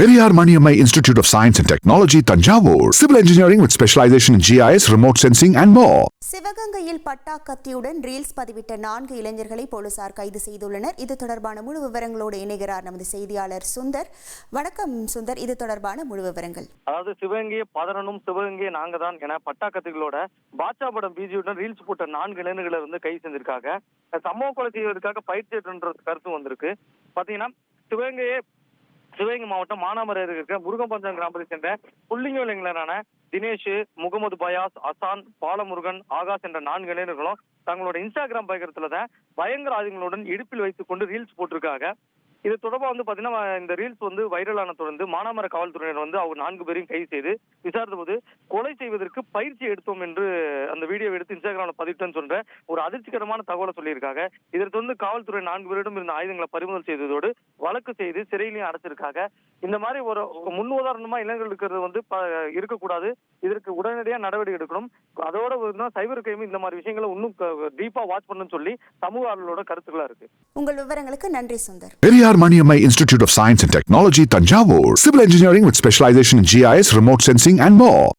Periyar Maniammai Institute of Science and Technology, Tanjavur. Civil engineering with specialization in GIS, remote sensing, and more. சிவகங்கையில் பட்டா கத்தியுடன் reels பதிவிட்ட நான்கு இளைஞர்களை போலீசார் கைது செய்துள்ளனர். இது தொடர்பான முழு விவரங்களோடு இணைகிறார் நமது செய்தியாளர் சுந்தர். வணக்கம் சுந்தர். இது தொடர்பான முழு விவரங்கள். அதாவது சிவகங்கையை பதறனும் சிவகங்கையை நாங்க தான் என பட்டாக்கத்துகளோட பாட்சா படம் பிஜியுடன் ரீல்ஸ் போட்ட நான்கு இளைஞர்களை வந்து கைது செஞ்சிருக்காங்க. சம்பவ கொலை செய்வதற்காக பயிற்சி கருத்து வந்திருக்கு. பாத்தீங்கன்னா சிவகங்கையே சிவகங்கை மாவட்டம் மானாமரை இருக்கிற முருகம்பஞ்சம் கிராமத்தை சேர்ந்த புள்ளிங்கோல் இளைஞரான தினேஷ் முகமது பயாஸ் அசான் பாலமுருகன் ஆகாஷ் என்ற நான்கு இளைஞர்களும் தங்களோட இன்ஸ்டாகிராம் பயங்கரத்துல தான் பயங்கரவாதிகளுடன் இடுப்பில் வைத்துக் கொண்டு ரீல்ஸ் போட்டிருக்காங்க. இது தொடர்பாக வந்து பாத்தீங்கன்னா இந்த ரீல்ஸ் வந்து வைரலான தொடர்ந்து மானாமர காவல்துறையினர் வந்து அவங்க நான்கு பேரையும் கைது செய்து விசாரித்த போது கொலை செய்வதற்கு பயிற்சி எடுத்தோம் என்று அந்த வீடியோ எடுத்து இன்ஸ்டாகிராம்ல பதிவிட்டேன்னு சொல்ற ஒரு அதிர்ச்சிகரமான தகவலை சொல்லியிருக்காங்க. இதற்கு வந்து காவல்துறை நான்கு பேரிடம் இருந்த ஆயுதங்களை பறிமுதல் செய்ததோடு வழக்கு செய்து சிறையிலையும் அடைச்சிருக்காங்க. இந்த மாதிரி ஒரு முன் உதாரணமா இளைஞர்கள் இருக்கிறது வந்து ப- இருக்கக்கூடாது. இதற்கு உடனடியா நடவடிக்கை எடுக்கணும். அதோட சைபர் கிரைம் இந்த மாதிரி விஷயங்களை இன்னும் டீப்பா வாட்ச் பண்ணணும்னு சொல்லி சமூக ஆர்வலோட கருத்துக்களா இருக்கு. உங்கள் விவரங்களுக்கு நன்றி Sundar. Maniammai Institute of Science and Technology, Tanjavur. Civil engineering with specialization in GIS, remote sensing, and more.